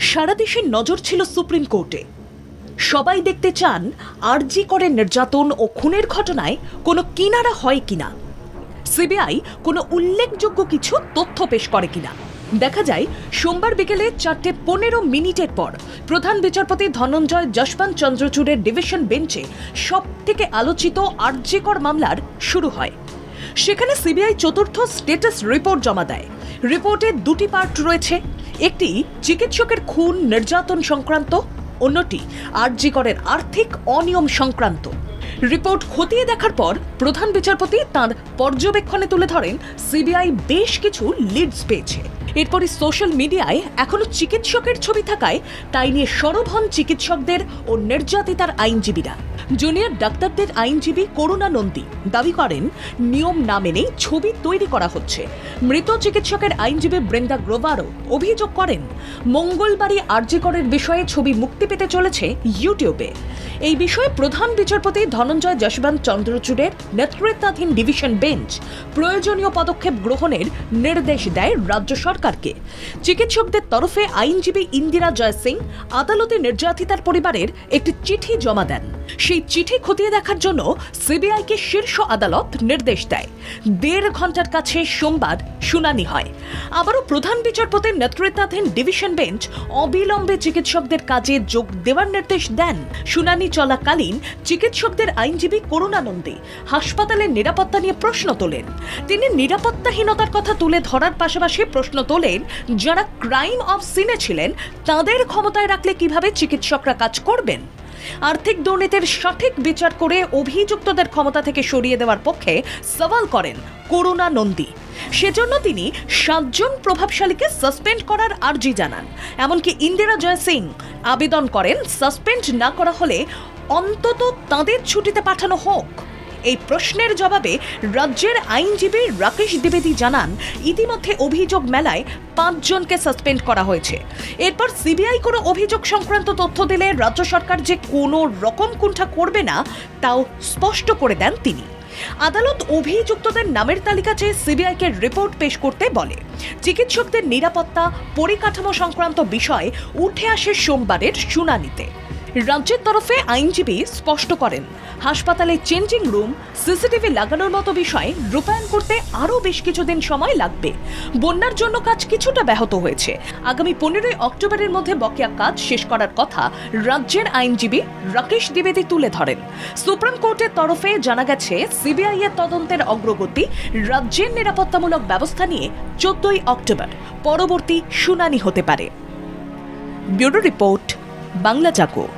সারা দেশের নজর ছিল সুপ্রিম কোর্টে। সবাই দেখতে চান, আরজি করে নির্যাতন ও খুনের ঘটনায় কোনো কিনারা হয় কিনা। সিবিআই কোনো উল্লেখযোগ্য কিছু তথ্য পেশ করে কিনা। দেখা যায়, সোমবার বিকেলে চারটে পনেরো মিনিটের পর প্রধান বিচারপতি ধনঞ্জয় যশবন্ত চন্দ্রচূড়ের ডিভিশন বেঞ্চে সব থেকে আলোচিত আর্যিকর মামলার শুরু হয়। সেখানে সিবিআই চতুর্থ স্টেটাস রিপোর্ট জমা দেয়। রিপোর্টে দুটি পার্ট রয়েছে। একটি চিকিৎসকের খুন, নির্যাতন সংক্রান্ত, অন্যটি আরজিকরের আর্থিক অনিয়ম সংক্রান্ত। রিপোর্ট খতিয়ে দেখার পর প্রধান বিচারপতি তাঁর পর্যবেক্ষণে তুলে ধরেন, সিবিআই বেশ কিছু লিডস পেয়েছে। এরপরই সোশ্যাল মিডিয়ায় এখনও চিকিৎসকের ছবি থাকায় তাই নিয়ে সরব হন চিকিৎসকদের ও নির্যাতিতার আইনজীবীরা। জুনিয়র ডাক্তারদের আইনজীবী করুণা নন্দী দাবি করেন, নিয়ম না মেনেই ছবি তৈরি করা হচ্ছে। মৃত চিকিৎসকের আইনজীবী বৃন্দা গ্রোভারও অভিযোগ করেন, মঙ্গলবারই আরজিকরের বিষয়ে ছবি মুক্তি পেতে চলেছে ইউটিউবে। এই বিষয়ে প্রধান বিচারপতি ধনঞ্জয় যশবন্ত চন্দ্রচূড়ের নেতৃত্বাধীন ডিভিশন বেঞ্চ প্রয়োজনীয় পদক্ষেপ গ্রহণের নির্দেশ দেয় রাজ্য সরকারকে। চিকিৎসকদের তরফে আইনজীবী ইন্দিরা জয় সিং আদালতে নির্যাতিতার পরিবারের একটি চিঠি জমা দেন। সেই চিঠি খতিয়ে দেখার জন্য সিবিআইকে শীর্ষ আদালত নির্দেশ দেয়। দেড় ঘণ্টার কাছে সোমবার শুনানি হয়। আবারও প্রধান বিচারপতির নেতৃত্বাধীন ডিভিশন বেঞ্চ অবিলম্বে চিকিৎসকদের কাজে যোগ দেওয়ার নির্দেশ দেন। শুনানি চলাকালীন চিকিৎসকদের আইনজীবী করুণানন্দী হাসপাতালের নিরাপত্তা নিয়ে প্রশ্ন তোলেন। তিনি নিরাপত্তাহীনতার কথা তুলে ধরার পাশাপাশি প্রশ্ন তোলেন, যারা ক্রাইম অফ সিনে ছিলেন, তাদের ক্ষমতায় রাখলে কীভাবে চিকিৎসকরা কাজ করবেন? আর্থিক দুর্নীতির সঠিক বিচার করে অভিযুক্তদের ক্ষমতা থেকে সরিয়ে দেওয়ার পক্ষে সওয়াল করেন করুণা নন্দী। সেজন্য তিনি সাতজন প্রভাবশালীকে সাসপেন্ড করার আর্জি জানান। এমনকি ইন্দিরা জয় সিং আবেদন করেন সাসপেন্ড না করা হলে অন্তত তাদের ছুটিতে পাঠানো হোক। এই প্রশ্নের জবাবে রাজ্যের আইনজীবী রাকেশ দ্বিবেদী জানান, ইতিমধ্যে অভিযোগ মেলায় পাঁচজনকে সাসপেন্ড করা হয়েছে। এরপর সিবিআই কোনো অভিযোগ সংক্রান্ত তথ্য দিলে রাজ্য সরকার যে কোনো রকম কুণ্ঠা করবে না, তাও স্পষ্ট করে দেন তিনি। আদালত অভিযুক্তদের নামের তালিকা চেয়ে সিবিআইকে রিপোর্ট পেশ করতে বলে। চিকিৎসকদের নিরাপত্তা, পরিকাঠামো সংক্রান্ত বিষয় উঠে আসে সোমবারের শুনানিতে। রাজ্যের তরফে আইনজীবী স্পষ্ট করেন, হাসপাতালে চেঞ্জিং রুম, সিসিটিভি লাগানোর মতো বিষয় রূপায়ণ করতে আরও বেশ কিছুদিন সময় লাগবে। বন্যার জন্য কাজ কিছুটা ব্যাহত হয়েছে। আগামী পনেরোই অক্টোবরের মধ্যে বকেয়া কাজ শেষ করার কথা রাজ্যের আইনজীবী রাকেশ দ্বিবেদী তুলে ধরেন। সুপ্রিম কোর্টের তরফে জানা গেছে, সিবিআই এর তদন্তের অগ্রগতি রাজ্যের নিরাপত্তামূলক ব্যবস্থা নিয়ে চোদ্দই অক্টোবর। পরবর্তী শুনানি হতে পারে। ব্যুরো রিপোর্ট, বাংলা জাগো